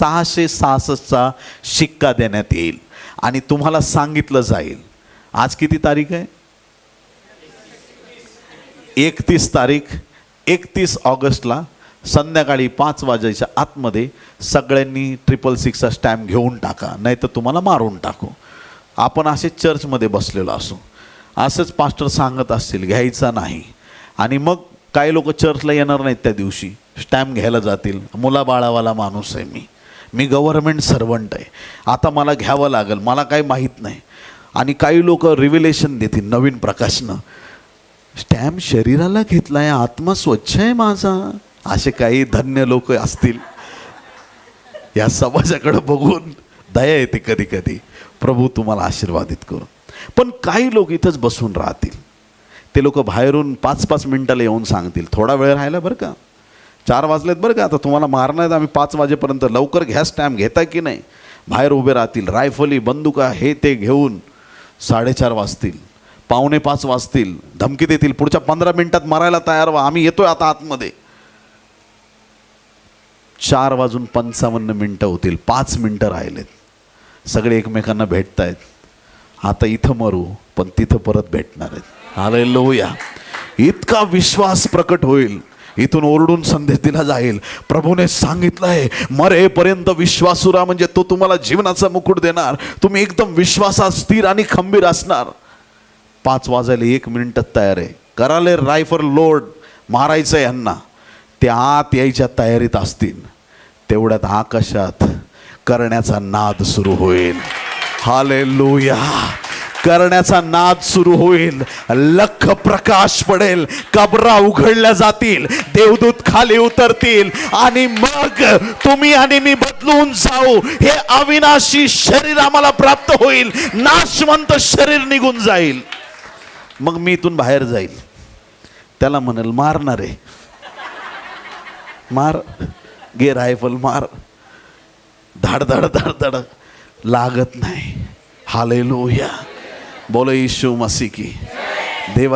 सहाशे सहासष्टचा शिक्का देण्यात येईल. आणि तुम्हाला सांगितलं जाईल. आज किती तारीख आहे? एकतीस तारीख एकतीस ऑगस्टला संध्याकाळी पाच वाजायच्या आतमध्ये सगळ्यांनी ट्रिपल सिक्सचा स्टॅम्प घेऊन टाका नाही तर तुम्हाला मारून टाकू. आपण असे चर्चमध्ये बसलेलो असू. असंच पास्टर सांगत असतील घ्यायचा नाही. आणि मग काही लोक चर्चला येणार नाहीत त्या दिवशी. स्टॅम्प घ्यायला जातील. मुलाबाळावाला माणूस आहे मी. मी गव्हर्नमेंट सर्वंट आहे. आता मला घ्यावं लागेल मला काही माहीत नाही. आणि काही लोक रिव्हिलेशन देतील नवीन प्रकाशनं. स्टॅम्प शरीराला घेतलाय आत्मा स्वच्छ आहे माझा. असे काही धन्य लोक असतील. या समाजाकडे बघून दया येते कधी कधी. प्रभू तुम्हाला आशीर्वादित करू. पण काही लोक इथंच बसून राहतील. ते लोक बाहेरून पाच पाच मिनिटाला येऊन सांगतील. थोडा वेळ राहिला बरं का? चार वाजलेत बरं का. आता तुम्हाला मारणार आम्ही पाच वाजेपर्यंत. लवकर घ्या स्टॅम्प घेता की नाही? बाहेर उभे राहतील. रायफली बंदुका हे ते घेऊन साडेचार वाजतील. पावणे पाच वाजतील. धमकी देतील. पुढच्या पंधरा मिनिटात मारायला तयार व्हा. आम्ही येतोय आता आतमध्ये. चार वाजून पंचावन्न मिनटं होतील. पाच मिनटं राहिलेत. सगळे एकमेकांना भेटतायत. आता इथं मरू पण तिथं परत भेटणार आहेत. आले लोया इतका विश्वास प्रकट होईल. इथून ओरडून संदेश दिला जाईल. प्रभूने सांगितलंय मरेपर्यंत विश्वासुरा म्हणजे तो तुम्हाला जीवनाचा मुकुट देणार. तुम्ही एकदम विश्वासात स्थिर आणि खंबीर असणार. पाच वाजायला एक मिनिटात तयार आहे. कराले रायफल लोड मारायचं आहे यांना. ते आत यायच्या तयारीत असतील. तेवढ्यात आकाशात करण्याचा नाद सुरू होईल. हाले करण्याचा नाद सुरू होईल. लख प्रकाश पडेल. कबरा उघडल्या जातील. देवदूत खाली उतरतील. आणि मग तुम्ही आणि मी बदलून जाऊ. हे अविनाशी शरीर आम्हाला प्राप्त होईल. नाशवंत शरीर निघून जाईल. मग मी इथून बाहेर जाईल. त्याला म्हणेल मारणार आहे मार गे रायफल मार. धाड धाड धाड धाड. लागत नाही. हालेलुया. బోలో యేసు మసీకి దేవ